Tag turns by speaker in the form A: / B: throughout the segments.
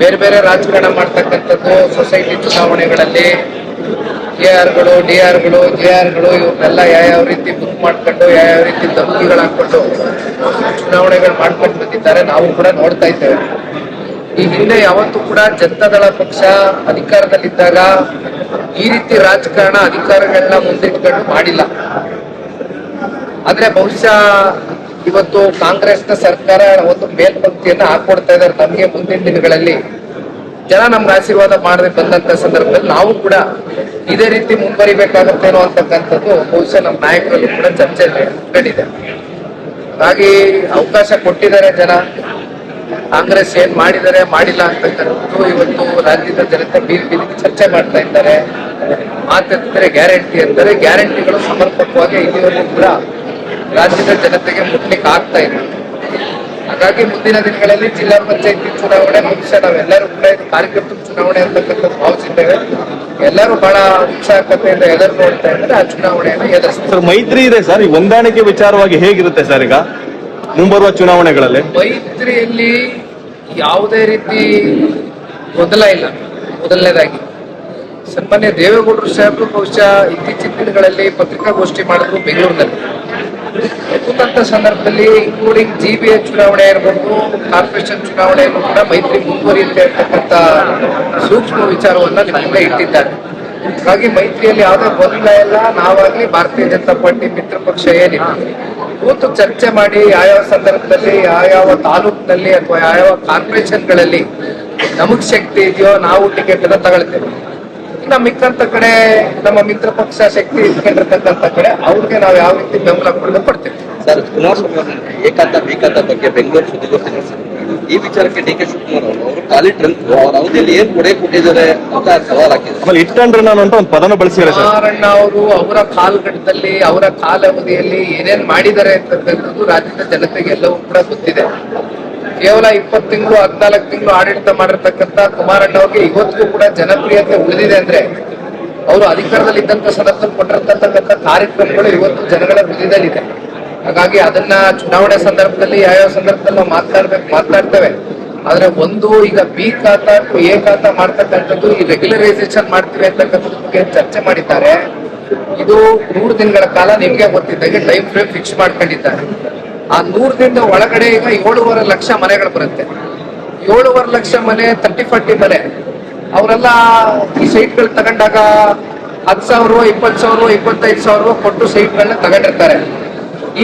A: ಬೇರೆ ಬೇರೆ ರಾಜಕಾರಣ ಮಾಡ್ತಕ್ಕಂಥದ್ದು ಸೊಸೈಟಿ ಚುನಾವಣೆಗಳಲ್ಲಿ ಕೆ ಆರ್ಗಳು, ಡಿ ಆರ್ಗಳು, ಜೆ ಆರ್ಗಳು ಇವನ್ನೆಲ್ಲ ಯಾವ್ಯಾವ ರೀತಿ ಬುಕ್ ಮಾಡ್ಕೊಂಡು, ಯಾವ್ಯಾವ ರೀತಿ ಧಮಕಿಗಳು ಹಾಕೊಂಡು ಚುನಾವಣೆಗಳು ಮಾಡ್ಕೊಂಡು ಬಂದಿದ್ದಾರೆ, ನಾವು ಕೂಡ ನೋಡ್ತಾ ಇದ್ದೇವೆ. ಈ ಹಿಂದೆ ಯಾವತ್ತೂ ಕೂಡ ಜನತಾದಳ ಪಕ್ಷ ಅಧಿಕಾರದಲ್ಲಿದ್ದಾಗ ಈ ರೀತಿ ರಾಜಕಾರಣ ಅಧಿಕಾರಗಳನ್ನ ಮುಂದಿಟ್ಕೊಂಡು ಮಾಡಿಲ್ಲ. ಆದ್ರೆ ಬಹುಶಃ ಇವತ್ತು ಕಾಂಗ್ರೆಸ್ನ ಸರ್ಕಾರ ಒಂದು ಮೇಲ್ಪಂಕ್ತಿಯನ್ನ ಹಾಕೊಡ್ತಾ ಇದ್ದಾರೆ. ನಮಗೆ ಮುಂದಿನ ದಿನಗಳಲ್ಲಿ ಜನ ನಮ್ಗೆ ಆಶೀರ್ವಾದ ಮಾಡದೆ ಬಂದಂತ ಸಂದರ್ಭದಲ್ಲಿ ನಾವು ಕೂಡ ಇದೇ ರೀತಿ ಮುಂದುವರಿಬೇಕಾಗತ್ತೇನೋ ಅಂತಕ್ಕಂಥದ್ದು ಬಹುಶಃ ನಮ್ಮ ನಾಯಕರಲ್ಲೂ ಕೂಡ ಚರ್ಚೆ ನಡೆದಿದೆ ಹಾಗಾಗಿ ಅವಕಾಶ ಕೊಟ್ಟಿದ್ದಾರೆ ಜನ. ಕಾಂಗ್ರೆಸ್ ಏನ್ ಮಾಡಿದ್ದಾರೆ, ಮಾಡಿಲ್ಲ ಅಂತಕ್ಕಂಥದ್ದು ಇವತ್ತು ರಾಜ್ಯದ ಜನತೆ ಬೀದಿ ಬೀದಿಗೆ ಚರ್ಚೆ ಮಾಡ್ತಾ ಇದ್ದಾರೆ. ಮಾತಾಡ್ತಾರೆ ಗ್ಯಾರಂಟಿ ಅಂದರೆ ಗ್ಯಾರಂಟಿಗಳು ಸಮರ್ಪಕವಾಗಿ ಇಲ್ಲಿವರೆಗೂ ಕೂಡ ರಾಜ್ಯದ ಜನತೆಗೆ ಮುಟ್ಲಿಕ್ಕೆ ಆಗ್ತಾ ಇದೆ. ಹಾಗಾಗಿ ಮುಂದಿನ ದಿನಗಳಲ್ಲಿ ಜಿಲ್ಲಾ ಪಂಚಾಯತಿ ಚುನಾವಣೆ ಮುಖ್ಯ ನಾವೆಲ್ಲರೂ ಕೂಡ ಇದು ಕಾರ್ಯಕರ್ತರು ಚುನಾವಣೆ ಅಂತಕ್ಕಂಥದ್ದು ಭಾವಿಸಿದ್ದೇವೆ ಎಲ್ಲರೂ ಬಹಳ ಉತ್ಸಾಹಕತೆಯಿಂದ ಎಲ್ಲರೂ ನೋಡ್ತಾ ಇದ್ರೆ ಆ ಚುನಾವಣೆಯನ್ನು ಎದುರಿಸ್ತಾರೆ
B: ಮೈತ್ರಿ ಇದೆ ಸರ್. ಈ ಹೊಂದಾಣಿಕೆ ವಿಚಾರವಾಗಿ ಹೇಗಿರುತ್ತೆ ಸರ್ ಈಗ ಮುಂಬರುವ ಚುನಾವಣೆಗಳಲ್ಲಿ?
A: ಮೈತ್ರಿಯಲ್ಲಿ ಯಾವುದೇ ರೀತಿ ಗೊಂದಲ ಇಲ್ಲ. ಮೊದಲನೇದಾಗಿ ಸನ್ಮಾನ್ಯ ದೇವೇಗೌಡರು ಸಾಹೇಬರು ಬಹುಶಃ ಇತ್ತೀಚಿನ ದಿನಗಳಲ್ಲಿ ಪತ್ರಿಕಾಗೋಷ್ಠಿ ಮಾಡಿದ್ರು ಬೆಂಗಳೂರಿನಲ್ಲಿ. ಕೂತಂತ ಸಂದರ್ಭದಲ್ಲಿ ಇನ್ಕ್ಲೂಡಿಂಗ್ ಜಿ ಬಿ ಎ ಚುನಾವಣೆ ಇರ್ಬೋದು ಕಾರ್ಪೊರೇಷನ್ ಚುನಾವಣೆಯನ್ನು ಕೂಡ ಮೈತ್ರಿ ಮುಂದುವರಿಯುತ್ತೆ ಅಂತಕ್ಕಂಥ ಸೂಕ್ಷ್ಮ ವಿಚಾರವನ್ನ ನಿಮ್ಮಿಂದ ಮುಂದೆ ಇಟ್ಟಿದ್ದಾರೆ. ಹಾಗಾಗಿ ಮೈತ್ರಿಯಲ್ಲಿ ಯಾವುದೇ ಗೊಂದಲ ಇಲ್ಲ. ನಾವಾಗ್ಲಿ ಭಾರತೀಯ ಜನತಾ ಪಾರ್ಟಿ ಮಿತ್ರ ಪಕ್ಷ ಏನಿಲ್ಲ. ಕೂತು ಚರ್ಚೆ ಮಾಡಿ ಯಾವ್ಯಾವ ಸಂದರ್ಭದಲ್ಲಿ, ಯಾವ್ಯಾವ ತಾಲೂಕಿನಲ್ಲಿ ಅಥವಾ ಯಾವ್ಯಾವ ಕಾರ್ಪೊರೇಷನ್ಗಳಲ್ಲಿ ನಮಗ್ ಶಕ್ತಿ ಇದೆಯೋ ನಾವು ಟಿಕೆಟ್ ಅನ್ನ ತಗೊಳ್ತೇವೆ. ಇನ್ನ ಮಿಕ್ಕಂತ ಕಡೆ ನಮ್ಮ ಮಿತ್ರ ಪಕ್ಷ ಶಕ್ತಿ ಇಟ್ಕೊಂಡಿರ್ತಕ್ಕಂಥ ಕಡೆ ಅವ್ರಿಗೆ ನಾವು ಯಾವ ರೀತಿ ಬೆಂಬಲ ಕೊಡೋದು ಕೊಡ್ತೇವೆ.
C: ಸರ್ ಕುಮಾರಸ್ವಾಮಿ ಏಕಾಂತ ಬೇಕಾದ ಬಗ್ಗೆ ಬೆಂಗಳೂರು ಸುದ್ದಿಗೋಷ್ಠಿ ನಡೆಸಿದ್ರು ಈ ವಿಚಾರಕ್ಕೆ ಡಿ ಕೆ ಶಿವಕುಮಾರ್ ಅವರು ಅವರು ಖಾಲಿ ಟ್ರಂಕ್ ಅವ್ರ ಅವಧಿಯಲ್ಲಿ ಏನ್ ಕೊಡೆ ಕೊಟ್ಟಿದ್ದಾರೆ ಅಂತ ಸವಾಲ್
B: ಇಟ್ಟಂಡ್ರೆ ನಾನು ಅಂತ ಒಂದು ಪದನ ಬಳಸಿದ್ದಾರೆ ಸರ್.
A: ಕುಮಾರಣ್ಣ ಅವರು ಅವರ ಕಾಲಘಟ್ಟದಲ್ಲಿ ಅವರ ಕಾಲಾವಧಿಯಲ್ಲಿ ಏನೇನ್ ಮಾಡಿದ್ದಾರೆ ಅಂತಕ್ಕಂಥದ್ದು ರಾಜ್ಯದ ಜನತೆಗೆ ಎಲ್ಲವೂ ಕೂಡ ಗೊತ್ತಿದೆ. ಕೇವಲ ಇಪ್ಪತ್ತು ತಿಂಗಳು, ಹದಿನಾಲ್ಕು ತಿಂಗಳು ಆಡಳಿತ ಮಾಡಿರ್ತಕ್ಕಂಥ ಕುಮಾರಣ್ಣ ಅವ್ರಿಗೆ ಇವತ್ತಿಗೂ ಕೂಡ ಜನಪ್ರಿಯತೆ ಉಳಿದಿದೆ ಅಂದ್ರೆ ಅವರು ಅಧಿಕಾರದಲ್ಲಿ ಇದ್ದಂತ ಸಂದರ್ಭದಲ್ಲಿ ಕೊಟ್ಟಿರ್ತಕ್ಕಂಥ ಕಾರ್ಯಕ್ರಮಗಳು ಇವತ್ತು ಜನಗಳ ಹೃದಯದಲ್ಲಿದೆ. ಹಾಗಾಗಿ ಅದನ್ನ ಚುನಾವಣೆ ಸಂದರ್ಭದಲ್ಲಿ ಯಾವ್ಯಾವ ಸಂದರ್ಭದಲ್ಲಿ ನಾವು ಮಾತಾಡ್ಬೇಕು ಮಾತನಾಡ್ತೇವೆ ಆದ್ರೆ ಒಂದು ಈಗ ಬಿ ಖಾತಾ ಎ ಖಾತಾ ಮಾಡ್ತಕ್ಕಂಥದ್ದು ಈ ರೆಗ್ಯುಲರೈಸೇಷನ್ ಮಾಡ್ತೀವಿ ಅಂತಕ್ಕಂಥದ್ರ ಬಗ್ಗೆ ಚರ್ಚೆ ಮಾಡಿದ್ದಾರೆ. ಇದು ಮೂರು ದಿನಗಳ ಕಾಲ ನಿಮ್ಗೆ ಗೊತ್ತಿದ್ದಾಗೆ ಟೈಮ್ ಫ್ರೇಮ್ ಫಿಕ್ಸ್ ಮಾಡ್ಕೊಂಡಿದ್ದಾರೆ. ಆ ನೂರದಿಂದ ಒಳಗಡೆ ಈಗ ಏಳುವರೆ ಲಕ್ಷ ಮನೆಗಳು ಬರುತ್ತೆ. ಏಳುವರೆ ಲಕ್ಷ ಮನೆ ತರ್ಟಿ ಫಾರ್ಟಿ ಮನೆ. ಅವರೆಲ್ಲ ಈ ಸೈಟ್ಗಳು ತಗೊಂಡಾಗ ಹತ್ತು ಸಾವಿರ ಇಪ್ಪತ್ತು ಸಾವಿರ ಇಪ್ಪತ್ತೈದು ಸಾವಿರ ಕೊಟ್ಟು ಸೈಟ್ಗಳನ್ನ ತಗೊಂಡಿರ್ತಾರೆ.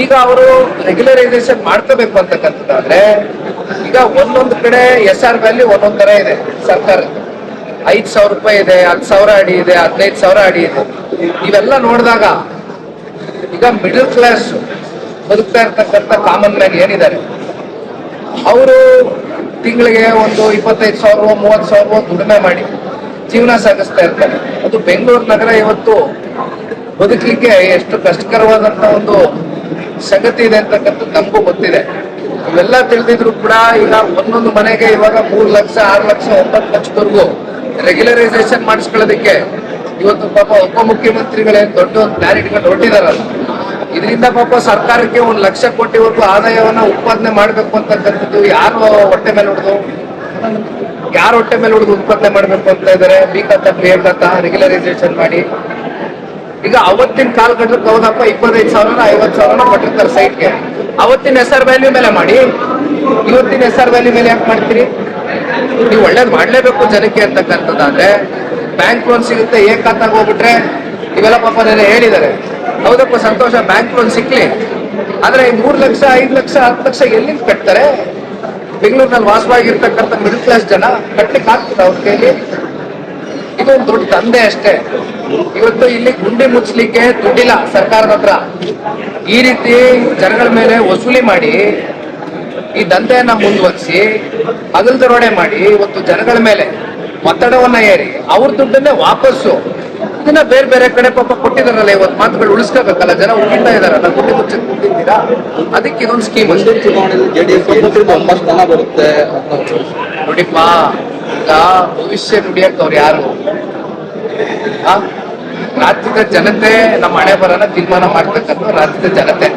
A: ಈಗ ಅವರು ರೆಗ್ಯುಲರೈಸೇಷನ್ ಮಾಡ್ಕೋಬೇಕು ಅಂತಕ್ಕಂಥದ್ದಾದ್ರೆ, ಈಗ ಒಂದೊಂದು ಕಡೆ ಎಸ್ ಆರ್ ವ್ಯಾಲ್ಯೂ ಒಂದೊಂದ್ ತರ ಇದೆ ಸರ್ಕಾರ ಐದ್ ಸಾವಿರ ರೂಪಾಯಿ ಇದೆ, ಹತ್ತು ಸಾವಿರ ಅಡಿ ಇದೆ, ಹದಿನೈದು ಸಾವಿರ ಅಡಿ ಇದೆ. ಇವೆಲ್ಲ ನೋಡಿದಾಗ ಈಗ ಮಿಡಲ್ ಕ್ಲಾಸ್ ಬದುಕ್ತಾ ಇರ್ತಕ್ಕಂಥ ಕಾಮನ್ ಮ್ಯಾನ್ ಏನಿದ್ದಾರೆ? ಅವರು ತಿಂಗಳಿಗೆ ಒಂದು ಇಪ್ಪತ್ತೈದು ಸಾವಿರ ಮೂವತ್ತು ಸಾವಿರ ದುಡಿಮೆ ಮಾಡಿ ಜೀವನ ಸಾಗಿಸ್ತಾ ಇರ್ತಾರೆ. ಅದು ಬೆಂಗಳೂರು ನಗರ ಇವತ್ತು ಬದುಕಲಿಕ್ಕೆ ಎಷ್ಟು ಕಷ್ಟಕರವಾದಂತ ಒಂದು ಸಂಗತಿ ಇದೆ ಅಂತಕ್ಕಂಥದ್ದು ನಮಗೂ ಗೊತ್ತಿದೆ. ಇವೆಲ್ಲ ತಿಳಿದಿದ್ರು ಕೂಡ ಈಗ ಒಂದೊಂದು ಮನೆಗೆ ಇವಾಗ ಮೂರು ಲಕ್ಷ, ಆರು ಲಕ್ಷ, ಒಂಬತ್ತು ಲಕ್ಷದವರೆಗೂ ರೆಗ್ಯುಲರೈಸೇಷನ್ ಮಾಡಿಸ್ಕೊಳ್ಳೋದಕ್ಕೆ ಇವತ್ತು ಪಾಪ ಉಪಮುಖ್ಯಮಂತ್ರಿಗಳೇನು ದೊಡ್ಡ ಒಂದು ಕ್ಲಾರಿಟಿಗಳು ಹೊರಟಿದಾರಲ್ಲ ಇದರಿಂದ ಪಾಪ ಸರ್ಕಾರಕ್ಕೆ ಒಂದು ಲಕ್ಷ ಕೋಟಿ ವರ್ಗೂ ಆದಾಯವನ್ನ ಉತ್ಪಾದನೆ ಮಾಡಬೇಕು ಅಂತಕ್ಕಂಥದ್ದು ಯಾರು ಹೊಟ್ಟೆ ಮೇಲೆ ಹೊಡೆದು? ಯಾರು ಹೊಟ್ಟೆ ಮೇಲೆ ಹೊಡೆದು ಉತ್ಪಾದನೆ ಮಾಡಬೇಕು ಅಂತ ಇದ್ದಾರೆ ಬಿ ಕತ್ತ ರೆಗ್ಯುಲರೈಸೇಷನ್ ಮಾಡಿ. ಈಗ ಅವತ್ತಿನ ಕಾಲಘಟ್ಟಕ್ಕೆ ಹೌದಪ್ಪ ಇಪ್ಪತ್ತೈದು ಸಾವಿರನ ಐವತ್ತು ಸಾವಿರನ ಕೊಟ್ಟಿರ್ತಾರೆ ಸೈಟ್ಗೆ ಅವತ್ತಿನ ಎಸ್ ವ್ಯಾಲ್ಯೂ ಮೇಲೆ ಮಾಡಿ. ಇವತ್ತಿನ ಎಸ್ ವ್ಯಾಲ್ಯೂ ಮೇಲೆ ಯಾಕೆ ಮಾಡ್ತೀರಿ? ನೀವು ಒಳ್ಳೇದು ಮಾಡಲೇಬೇಕು ಜನಕ್ಕೆ ಅಂತಕ್ಕಂಥದ್ದಾದ್ರೆ ಬ್ಯಾಂಕ್ ಲೋನ್ ಸಿಗುತ್ತೆ ಏಕಾತಾಗ ಹೋಗ್ಬಿಟ್ರೆ, ಇವೆಲ್ಲ ಪಾಪ ನೆನೆ ಹೇಳಿದ್ದಾರೆ. ಹೌದಪ್ಪ, ಸಂತೋಷ. Bank loan ಸಿಕ್ಲಿ. ಆದ್ರೆ ಮೂರ್ ಲಕ್ಷ, ಐದು ಲಕ್ಷ, ಹತ್ತು ಲಕ್ಷ ಎಲ್ಲಿಂದ ಕಟ್ತಾರೆ? ಬೆಂಗಳೂರಿನಲ್ಲಿ ವಾಸವಾಗಿರ್ತಕ್ಕಂಥ ಮಿಡಲ್ ಕ್ಲಾಸ್ ಜನ ಕಟ್ಲಿಕ್ಕೆ ಆಗ್ತದೆ ಅವ್ರ ಕೈಲಿ? ಇದೊಂದು ದೊಡ್ಡ ದಂಧೆ ಅಷ್ಟೇ. ಇವತ್ತು ಇಲ್ಲಿ ಗುಂಡಿ ಮುಚ್ಚಲಿಕ್ಕೆ ದುಡ್ಡಿಲ್ಲ ಸರ್ಕಾರದ ಹತ್ರ. ಈ ರೀತಿ ಜನಗಳ ಮೇಲೆ ವಸೂಲಿ ಮಾಡಿ, ಈ ದಂಧೆಯನ್ನ ಮುಂದುವರಿಸಿ, ಹಗಲ್ ದರೋಡೆ ಮಾಡಿ, ಇವತ್ತು ಜನಗಳ ಮೇಲೆ ಒತ್ತಡವನ್ನ ಏರಿ ಅವ್ರ ದುಡ್ಡನ್ನೇ ವಾಪಸ್ಸು. ಇದನ್ನ ಬೇರೆ ಬೇರೆ ಕಡೆ ಪಾಪ ಕೊಟ್ಟಿದಾರಲ್ಲ ಇವತ್ತು ಮಾತುಗಳು ಉಳಿಸ್ಕೋಬೇಕಲ್ಲ ಜನ ಉಳಿತಾ ಇದಾರಲ್ಲ ಮುಚ್ಚಿ ಕೊಟ್ಟಿದ್ದೀರಾ ಅದಕ್ಕೆ ಇದೊಂದು ಸ್ಕೀಮ್
C: ಮುಂದಿನ ಚುನಾವಣೆಯಲ್ಲಿ ಜೆಡಿಎಸ್ ಎಂಟರಿಂದ ಒಂಬತ್ತು ಸ್ಥಾನ ಬರುತ್ತೆ
A: ನೋಡಿಪ್ಪ ಈಗ ಭವಿಷ್ಯ ನುಡಿಯಕ್ ಅವ್ರು ಯಾರು? ರಾಜ್ಯದ ಜನತೆ ನಮ್ಮ ಹಣೆ ಬರನ ತೀರ್ಮಾನ ಮಾಡ್ತಕ್ಕಂಥ ರಾಜ್ಯದ ಜನತೆ.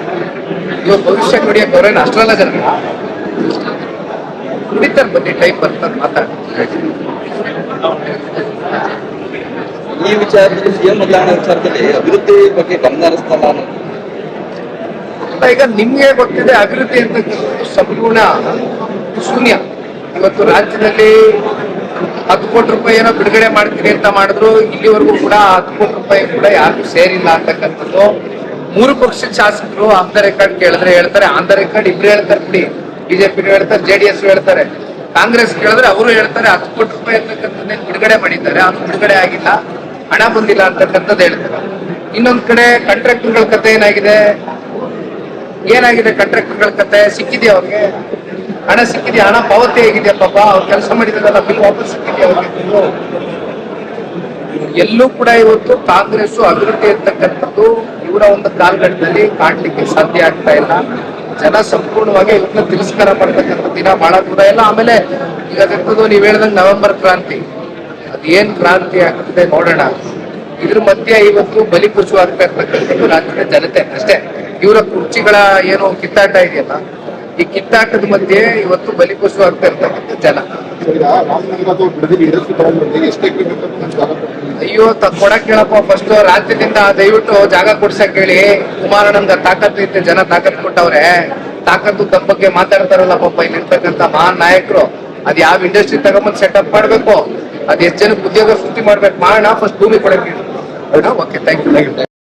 A: ಇವಾಗ ಭವಿಷ್ಯ ನುಡಿಯಕ್ ಅವ್ರೇನು ಅಷ್ಟರಲ್ಲ ಜನ. ಕುಡಿತಾರೆ ಬನ್ನಿ ಟೈಪ್ ಬರ್ತಾರೆ ಮಾತಾಡ
C: ಈ ವಿಚಾರದಲ್ಲಿ ಸಿಎಂ ಬದಲಾವಣೆ ವಿಚಾರದಲ್ಲಿ ಅಭಿವೃದ್ಧಿ ಬಗ್ಗೆ ಗಮನ ಹರಿಸ್ತಲ್ಲ
A: ಈಗ ನಿಮ್ಗೆ ಗೊತ್ತಿದೆ, ಅಭಿವೃದ್ಧಿ ಅಂತಕ್ಕಂಥದ್ದು ಸಂಪೂರ್ಣ ಶೂನ್ಯ. ಇವತ್ತು ರಾಜ್ಯದಲ್ಲಿ ಹತ್ತು ಕೋಟಿ ರೂಪಾಯಿ ಏನೋ ಬಿಡುಗಡೆ ಮಾಡ್ತೀನಿ ಅಂತ ಮಾಡಿದ್ರು, ಇಲ್ಲಿವರೆಗೂ ಕೂಡ ಹತ್ತು ಕೋಟಿ ರೂಪಾಯಿ ಕೂಡ ಯಾರಿಗೂ ಸೇರಿಲ್ಲ ಅಂತಕ್ಕಂಥದ್ದು. ಮೂರು ಪಕ್ಷದ ಶಾಸಕರು ಆಫ್ ದ ರೆಕಾರ್ಡ್ ಕೇಳಿದ್ರೆ ಹೇಳ್ತಾರೆ ಆನ್ ದ ರೆಕಾರ್ಡ್ ಇಬ್ರು ಹೇಳ್ತಾರೆ, ಬಿಡಿ. ಬಿಜೆಪಿ ಹೇಳ್ತಾರೆ ಜೆಡಿಎಸ್ ಹೇಳ್ತಾರೆ. ಕಾಂಗ್ರೆಸ್ ಕೇಳಿದ್ರೆ ಅವರು ಹೇಳ್ತಾರೆ, ಹತ್ತು ಕೋಟಿ ರೂಪಾಯಿ ಅಂತಕ್ಕಂಥದ್ದೇ ಬಿಡುಗಡೆ ಮಾಡಿದ್ದಾರೆ, ಅದು ಬಿಡುಗಡೆ ಆಗಿಲ್ಲ. ಹಣ ಬಂದಿಲ್ಲ ಅಂತಕ್ಕಂಥದ್ದು ಹೇಳ್ತಾರೆ. ಇನ್ನೊಂದ್ ಕಡೆ ಕಾಂಟ್ರಾಕ್ಟರ್ಗಳ ಕತೆ ಏನಾಗಿದೆ? ಏನಾಗಿದೆ ಕಾಂಟ್ರಾಕ್ಟರ್ಗಳ ಕತೆ? ಸಿಕ್ಕಿದೆಯಾ ಅವ್ರಿಗೆ? ಹಣ ಸಿಕ್ಕಿದ್ಯಾ? ಹಣ ಪಾವತಿ ಆಗಿದೆಯಾ ಪಾಪ? ಅವ್ರು ಕೆಲಸ ಮಾಡಿದ್ರಲ್ಲ, ಬಿಲ್ ವಾಪಸ್ ಸಿಕ್ಕಿದ್ಯಾ ಅವ್ರಿಗೆ? ಎಲ್ಲೂ ಕೂಡ ಇವತ್ತು ಕಾಂಗ್ರೆಸ್ ಅಭಿವೃದ್ಧಿ ಇರ್ತಕ್ಕಂಥದ್ದು ಇವರ ಒಂದು ಕಾಲಘಟ್ಟದಲ್ಲಿ ಕಾಣ್ಲಿಕ್ಕೆ ಸಾಧ್ಯ ಆಗ್ತಾ ಇಲ್ಲ. ಜನ ಸಂಪೂರ್ಣವಾಗಿ ಇವ್ರನ್ನ ತಿರಸ್ಕಾರ ಮಾಡ್ತಕ್ಕಂಥ ದಿನ ಬಹಳ ದೂರ. ಇಲ್ಲ ಆಮೇಲೆ ಈಗ ನೀವ್ ಹೇಳ್ದಂಗೆ ನವೆಂಬರ್ ಕ್ರಾಂತಿ. ಅದೇನ್ ಕ್ರಾಂತಿ ಆಗ್ತದೆ ನೋಡೋಣ. ಇದ್ರ ಮಧ್ಯೆ ಇವತ್ತು ಬಲಿ ಬಲಿಪಶು ಆಗ್ತಾ ರಾಜ್ಯದ ಜನತೆ ಅಷ್ಟೇ. ಇವರ ಕುರ್ಚಿಗಳ ಏನು ಕಿತ್ತಾಟ ಇದೆಯಲ್ಲ, ಈ ಕಿತ್ತಾಟದ ಮಧ್ಯೆ ಇವತ್ತು ಬಲಿಪಶು ಆಗ್ತಾ ಇರ್ತಕ್ಕಂಥ ಜನ. ಅಯ್ಯೋ ಕೊಡಕ್ ಹೇಳಪ್ಪ ಫಸ್ಟ್ ರಾಜ್ಯದಿಂದ ದಯವಿಟ್ಟು ಜಾಗ ಕೊಡ್ಸಕ್ ಹೇಳಿ ಕುಮಾರನಂದ ತಾಕತ್ತು ಇತ್ತು, ಜನ ತಾಕತ್ ಕೊಟ್ಟವ್ರೆ. ತಾಕತ್ತು ತಮ್ಮ ಬಗ್ಗೆ ಮಾತಾಡ್ತಾರಲ್ಲ ಪಾಪ ಇಲ್ಲಿ ಇರ್ತಕ್ಕಂಥ ಮಹಾನ್ ನಾಯಕರು. ಅದ್ ಯಾವ ಇಂಡಸ್ಟ್ರಿ ತಗೊಂಬಂದ್ ಸೆಟಪ್ ಮಾಡ್ಬೇಕು? ಅದ್ ಎಷ್ಟು ಜನಕ್ಕೆ ಉದ್ಯೋಗ ಸೃಷ್ಟಿ ಮಾಡ್ಬೇಕು ಮಾಡೋಣ ಫಸ್ಟ್ ಭೂಮಿ ಕೊಡಕ್ಕೆ ಓಕೆ ಥ್ಯಾಂಕ್ ಯು